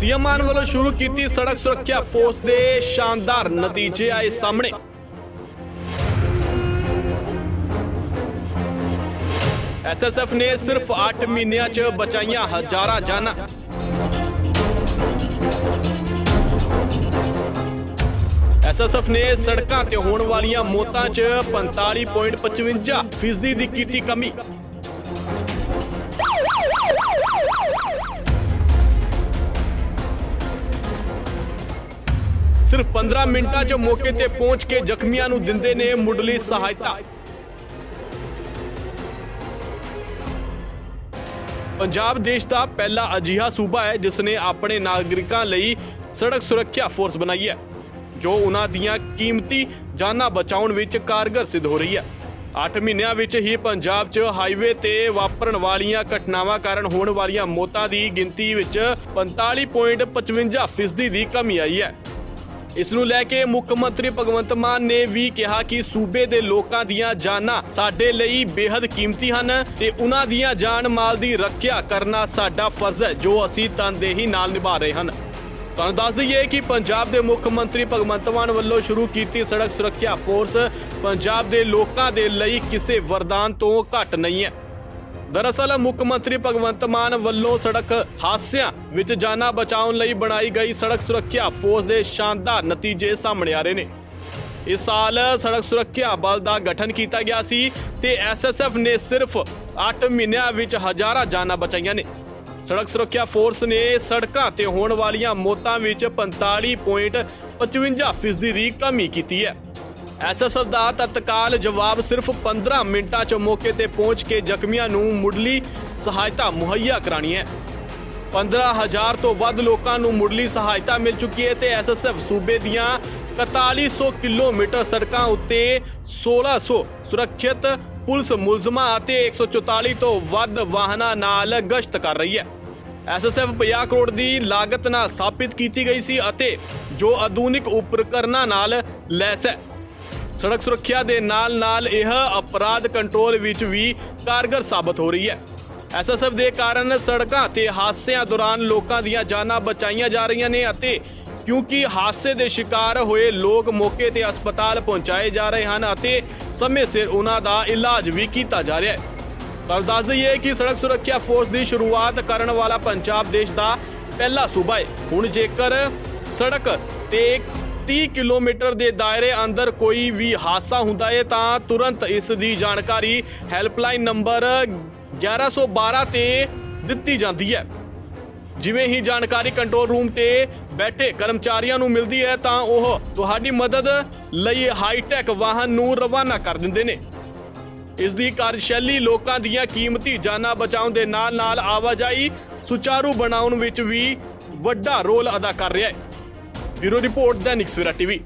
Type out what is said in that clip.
CM ਮਾਨ ਵੱਲੋਂ ਸ਼ੁਰੂ ਕੀਤੀ ਸੜਕ ਸੁਰੱਖਿਆ ਫੋਰਸ ਦੇ ਸ਼ਾਨਦਾਰ ਨਤੀਜੇ ਆਏ ਸਾਹਮਣੇ। ਐਸਐਸਐਫ ਨੇ ਸਿਰਫ 8 ਮਹੀਨਿਆਂ 'ਚ ਬਚਾਈਆਂ ਹਜ਼ਾਰਾਂ ਜਾਨਾਂ। ਐਸਐਸਐਫ ਨੇ ਸੜਕਾਂ ਤੇ ਹੋਣ ਵਾਲੀਆਂ ਮੌਤਾਂ 'ਚ 45.55 ਫੀਸਦੀ ਦੀ ਕੀਤੀ ਕਮੀ। ਸਿਰਫ 15 ਮਿੰਟਾਂ 'ਚ ਮੌਕੇ ਤੇ ਪਹੁੰਚ ਕੇ ਜ਼ਖਮੀਆਂ ਨੂੰ ਦਿੰਦੇ ਨੇ ਮੁੱਢਲੀ ਸਹਾਇਤਾ। ਪੰਜਾਬ ਦੇਸ਼ ਦਾ ਪਹਿਲਾ ਅਜਿਹਾ ਸੂਬਾ ਹੈ ਜਿਸ ਨੇ ਆਪਣੇ ਨਾਗਰਿਕਾਂ ਲਈ ਸੜਕ ਸੁਰੱਖਿਆ ਫੋਰਸ ਬਣਾਈ ਹੈ, ਜੋ ਉਹਨਾਂ ਦੀਆਂ ਕੀਮਤੀ ਜਾਨਾਂ ਬਚਾਉਣ ਵਿੱਚ ਕਾਰਗਰ ਸਿੱਧ ਹੋ ਰਹੀ ਹੈ। 8 ਮਹੀਨਿਆਂ ਵਿੱਚ ਹੀ ਪੰਜਾਬ 'ਚ ਹਾਈਵੇ ਤੇ ਵਾਪਰਨ ਵਾਲੀਆਂ ਘਟਨਾਵਾਂ ਕਾਰਨ ਹੋਣ ਵਾਲੀਆਂ ਮੌਤਾਂ ਦੀ ਗਿਣਤੀ ਵਿੱਚ 45.55 ਫੀਸਦੀ ਦੀ ਕਮੀ ਆਈ ਹੈ। ਇਸ ਨੂੰ ਲੈ ਕੇ ਮੁੱਖ ਮੰਤਰੀ ਭਗਵੰਤ ਮਾਨ ਨੇ ਵੀ ਕਿਹਾ ਕਿ ਸੂਬੇ ਦੇ ਲੋਕਾਂ ਦੀਆਂ ਜਾਨਾਂ ਸਾਡੇ ਲਈ ਬੇਹੱਦ ਕੀਮਤੀ ਹਨ ਤੇ ਉਹਨਾਂ ਦੀਆਂ ਜਾਨ ਮਾਲ ਦੀ ਰੱਖਿਆ ਕਰਨਾ ਸਾਡਾ ਫਰਜ਼ ਹੈ, ਜੋ ਅਸੀਂ ਤਨਦੇਹੀ ਨਾਲ ਨਿਭਾ ਰਹੇ ਹਨ। ਤੁਹਾਨੂੰ ਦੱਸ ਦਈਏ ਕਿ ਪੰਜਾਬ ਦੇ ਮੁੱਖ ਮੰਤਰੀ ਭਗਵੰਤ ਮਾਨ ਵੱਲੋਂ ਸ਼ੁਰੂ ਕੀਤੀ ਸੜਕ ਸੁਰੱਖਿਆ ਫੋਰਸ ਪੰਜਾਬ ਦੇ ਲੋਕਾਂ ਦੇ ਲਈ ਕਿਸੇ ਵਰਦਾਨ ਤੋਂ ਘੱਟ ਨਹੀਂ ਹੈ। ਦਰਅਸਲ ਮੁੱਖ ਮੰਤਰੀ ਭਗਵੰਤ ਮਾਨ ਵੱਲੋਂ ਸੜਕ ਹਾਦਸਿਆਂ ਵਿੱਚ ਜਾਨਾਂ ਬਚਾਉਣ ਲਈ ਬਣਾਈ ਗਈ ਸੜਕ ਸੁਰੱਖਿਆ ਫੋਰਸ ਦੇ ਸ਼ਾਨਦਾਰ ਨਤੀਜੇ ਸਾਹਮਣੇ ਆ ਰਹੇ ਨੇ। ਇਸ ਸਾਲ ਸੜਕ ਸੁਰੱਖਿਆ ਬਲ ਦਾ ਗਠਨ ਕੀਤਾ ਗਿਆ ਸੀ ਤੇ ਐਸਐਸਐਫ ਨੇ ਸਿਰਫ 8 ਮਹੀਨਿਆਂ ਵਿੱਚ ਹਜ਼ਾਰਾਂ ਜਾਨਾਂ ਬਚਾਈਆਂ ਨੇ। ਸੜਕ ਸੁਰੱਖਿਆ ਫੋਰਸ ਨੇ ਸੜਕਾਂ ਤੇ ਹੋਣ ਵਾਲੀਆਂ ਮੌਤਾਂ ਵਿੱਚ 45.55 ਫੀਸਦੀ ਦੀ ਕਮੀ ਕੀਤੀ ਹੈ। ਐਸਐਸਐਫ ਦਾ ਤਤਕਾਲ ਜਵਾਬ ਸਿਰਫ 15 ਮਿੰਟਾਂ 'ਚ ਮੌਕੇ ਤੇ ਪਹੁੰਚ ਕੇ ਜ਼ਖਮੀਆਂ ਨੂੰ ਮੁੱਢਲੀ ਸਹਾਇਤਾ ਮੁਹੱਈਆ ਕਰਾਣੀ ਹੈ। 15000 ਤੋਂ ਵੱਧ ਲੋਕਾਂ ਨੂੰ ਮੁੱਢਲੀ ਸਹਾਇਤਾ ਮਿਲ ਚੁੱਕੀ ਹੈ ਤੇ ਐਸਐਸਐਫ ਸੂਬੇ ਦੀਆਂ 4100 ਕਿਲੋਮੀਟਰ ਸੜਕਾਂ ਉੱਤੇ 1600 ਸੁਰੱਖਿਅਤ ਪੁਲਿਸ ਮੁਲਜ਼ਮਾਂ ਅਤੇ 144 ਤੋਂ ਵੱਧ ਵਾਹਨਾਂ ਨਾਲ ਗਸ਼ਤ ਕਰ ਰਹੀ ਹੈ। ਐਸਐਸਐਫ 50 ਕਰੋੜ ਦੀ ਲਾਗਤ ਨਾਲ ਸਥਾਪਿਤ ਕੀਤੀ ਗਈ ਸੀ ਅਤੇ ਜੋ ਆਧੁਨਿਕ ਉਪਕਰਨਾਂ ਨਾਲ ਲੈਸ ਹੈ। ਸੜਕ ਸੁਰੱਖਿਆ ਦੇ ਨਾਲ-ਨਾਲ ਇਹ ਅਪਰਾਧ ਕੰਟਰੋਲ ਵਿੱਚ ਵੀ ਕਾਰਗਰ ਸਾਬਤ ਹੋ ਰਹੀ ਹੈ। ਐਸਐਸਐਫ ਦੇ ਕਾਰਨ ਸੜਕਾਂ ਤੇ ਹਾਦਸਿਆਂ ਦੌਰਾਨ ਲੋਕਾਂ ਦੀਆਂ ਜਾਨਾਂ ਬਚਾਈਆਂ ਜਾ ਰਹੀਆਂ ਨੇ ਅਤੇ ਕਿਉਂਕਿ ਹਾਦਸੇ ਦੇ ਸ਼ਿਕਾਰ ਹੋਏ ਲੋਕ ਮੌਕੇ ਤੇ ਹਸਪਤਾਲ ਪਹੁੰਚਾਏ ਜਾ ਰਹੇ ਹਨ ਅਤੇ ਸਮੇਂ ਸਿਰ ਉਹਨਾਂ ਦਾ ਇਲਾਜ ਵੀ ਕੀਤਾ ਜਾ ਰਿਹਾ ਹੈ। ਪਰ ਦੱਸ ਦਈਏ ਕਿ ਸੜਕ ਸੁਰੱਖਿਆ ਫੋਰਸ ਦੀ ਸ਼ੁਰੂਆਤ ਕਰਨ ਵਾਲਾ ਪੰਜਾਬ ਦੇਸ਼ ਦਾ ਪਹਿਲਾ ਸੂਬਾ ਹੈ। ਹੁਣ ਜੇਕਰ ਸੜਕ ਤੇ 30 ਕਿਲੋਮੀਟਰ ਦੇ ਦਾਇਰੇ ਅੰਦਰ ਕੋਈ ਵੀ ਹਾਦਸਾ ਹੁੰਦਾ ਹੈ ਤਾਂ ਤੁਰੰਤ ਇਸ ਦੀ ਜਾਣਕਾਰੀ ਹੈਲਪਲਾਈਨ ਨੰਬਰ 1112 ਤੇ ਦਿੱਤੀ ਜਾਂਦੀ ਹੈ। ਜਿਵੇਂ ਹੀ ਜਾਣਕਾਰੀ ਕੰਟਰੋਲ ਰੂਮ ਤੇ ਬੈਠੇ ਕਰਮਚਾਰੀਆਂ ਨੂੰ ਮਿਲਦੀ ਹੈ, ਤਾਂ ਉਹ ਤੁਹਾਡੀ ਮਦਦ ਲਈ ਹਾਈਟੈਕ ਵਾਹਨ ਨੂੰ ਰਵਾਨਾ ਕਰ ਦਿੰਦੇ ਨੇ। ਇਸ ਦੀ ਕਾਰਜਸ਼ੈਲੀ ਲੋਕਾਂ ਦੀਆਂ ਕੀਮਤੀ ਜਾਨਾਂ ਬਚਾਉਣ ਦੇ ਨਾਲ-ਨਾਲ ਆਵਾਜਾਈ ਸੁਚਾਰੂ ਬਣਾਉਣ ਵਿੱਚ ਵੀ ਵੱਡਾ ਰੋਲ ਅਦਾ ਕਰ ਰਿਹਾ ਹੈ। Bureau report Dainik Savera TV